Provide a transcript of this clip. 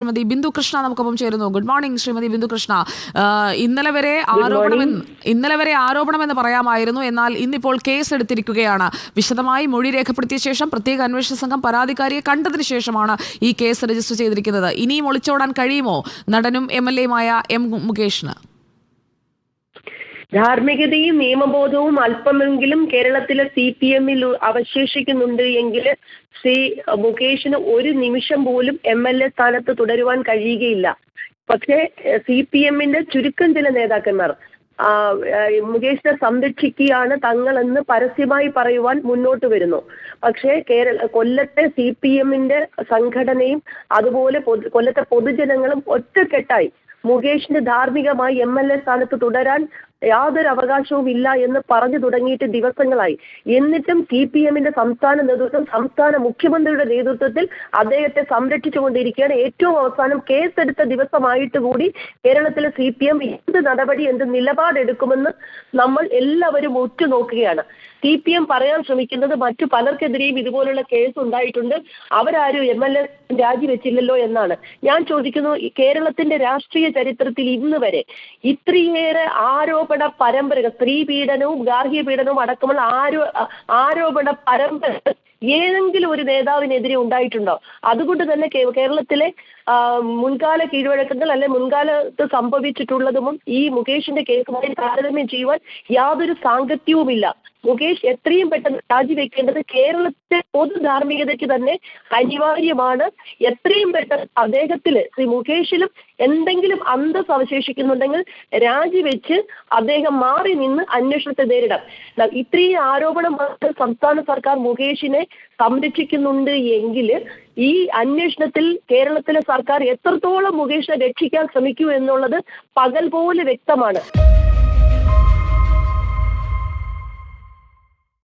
ശ്രീമതി ബിന്ദു കൃഷ്ണ നമുക്കൊപ്പം ചേരുന്നു. Good morning Shrimati Bindu Krishna. ഇന്നലെ വരെ ആരോപണമെന്ന് ഇന്നലെ വരെ ആരോപണമെന്ന് പറയാമായിരുന്നു. എന്നാൽ ഇന്നിപ്പോൾ കേസ് എടുത്തിരിക്കുകയാണ്. വിശദമായി മൊഴി രേഖപ്പെടുത്തിയ ശേഷം പ്രത്യേക അന്വേഷണ സംഘം പരാതിക്കാരിയെ കണ്ടതിന് ശേഷമാണ് ഈ കേസ് രജിസ്റ്റർ ചെയ്തിരിക്കുന്നത്. ഇനിയും ഒളിച്ചോടാൻ കഴിയുമോ? നടനും എം എൽ എയുമായ എം മുകേഷിന്. ധാർമ്മികതയും നിയമബോധവും അല്പമെങ്കിലും കേരളത്തിലെ സി പി എമ്മിൽ അവശേഷിക്കുന്നുണ്ട് എങ്കിൽ ശ്രീ മുകേഷിന് ഒരു നിമിഷം പോലും എം എൽ എ സ്ഥാനത്ത് തുടരുവാൻ കഴിയുകയില്ല. പക്ഷേ സി പി എമ്മിന്റെ ചുരുക്കം ചില നേതാക്കന്മാർ മുകേഷിനെ സംരക്ഷിക്കുകയാണ് തങ്ങളെന്ന് പരസ്യമായി പറയുവാൻ മുന്നോട്ട് വരുന്നു. പക്ഷേ കേരള കൊല്ലത്തെ സി പി എമ്മിന്റെ സംഘടനയും അതുപോലെ കൊല്ലത്തെ പൊതുജനങ്ങളും ഒറ്റക്കെട്ടായി മുകേഷിന്റെ ധാർമ്മികമായി എം എൽ എ സ്ഥാനത്ത് തുടരാൻ യാതൊരു അവകാശവും ഇല്ല എന്ന് പറഞ്ഞു തുടങ്ങിയിട്ട് ദിവസങ്ങളായി. എന്നിട്ടും സി പി എമ്മിന്റെ സംസ്ഥാന നേതൃത്വം സംസ്ഥാന മുഖ്യമന്ത്രിയുടെ നേതൃത്വത്തിൽ അദ്ദേഹത്തെ സംരക്ഷിച്ചുകൊണ്ടിരിക്കുകയാണ്. ഏറ്റവും അവസാനം കേസെടുത്ത ദിവസമായിട്ട് കൂടി കേരളത്തിലെ സി പി എം എന്ത് നടപടി എന്ത് നിലപാടെടുക്കുമെന്ന് നമ്മൾ എല്ലാവരും ഉറ്റുനോക്കുകയാണ്. സി പി എം പറയാൻ ശ്രമിക്കുന്നത് മറ്റു പലർക്കെതിരെയും ഇതുപോലുള്ള കേസ് ഉണ്ടായിട്ടുണ്ട്. അവരാരും എം എൽ എ രാജിവെച്ചില്ലല്ലോ എന്നാണ്. ഞാൻ ചോദിക്കുന്നു കേരളത്തിന്റെ രാഷ്ട്രീയ ചരിത്രത്തിൽ ഇന്ന് വരെ ഇത്രയേറെ ആരോപണ പരമ്പരകൾ സ്ത്രീ പീഡനവും ഗാർഹിക പീഡനവും അടക്കമുള്ള ആരോ ആരോപണ പരമ്പര ഏതെങ്കിലും ഒരു നേതാവിനെതിരെ ഉണ്ടായിട്ടുണ്ടോ? അതുകൊണ്ട് തന്നെ കേരളത്തിലെ മുൻകാല കീഴ്വഴക്കങ്ങൾ അല്ലെ മുൻകാലത്ത് സംഭവിച്ചിട്ടുള്ളതും ഈ മുകേഷിന്റെ കേസുമായി താരതമ്യം ചെയ്യുവാൻ യാതൊരു സാങ്കത്യവുമില്ല. മുകേഷ് എത്രയും പെട്ടെന്ന് രാജിവെക്കേണ്ടത് കേരളത്തെ പൊതു ധാർമ്മികതയ്ക്ക് തന്നെ അനിവാര്യമാണ്. എത്രയും പെട്ടെന്ന് അദ്ദേഹത്തിൽ ശ്രീ മുകേഷിലും എന്തെങ്കിലും അന്തസ് അവശേഷിക്കുന്നുണ്ടെങ്കിൽ രാജിവെച്ച് അദ്ദേഹം മാറി നിന്ന് അന്വേഷണത്തെ നേരിടാം. ഇത്രയും ആരോപണം വന്നിട്ട് സംസ്ഥാന സർക്കാർ മുകേഷിനെ സംരക്ഷിക്കുന്നുണ്ട് എങ്കിൽ ഈ അന്വേഷണത്തിൽ കേരളത്തിലെ സർക്കാർ എത്രത്തോളം മുകേഷിനെ രക്ഷിക്കാൻ ശ്രമിക്കൂ എന്നുള്ളത് പകൽ പോലെ വ്യക്തമാണ്.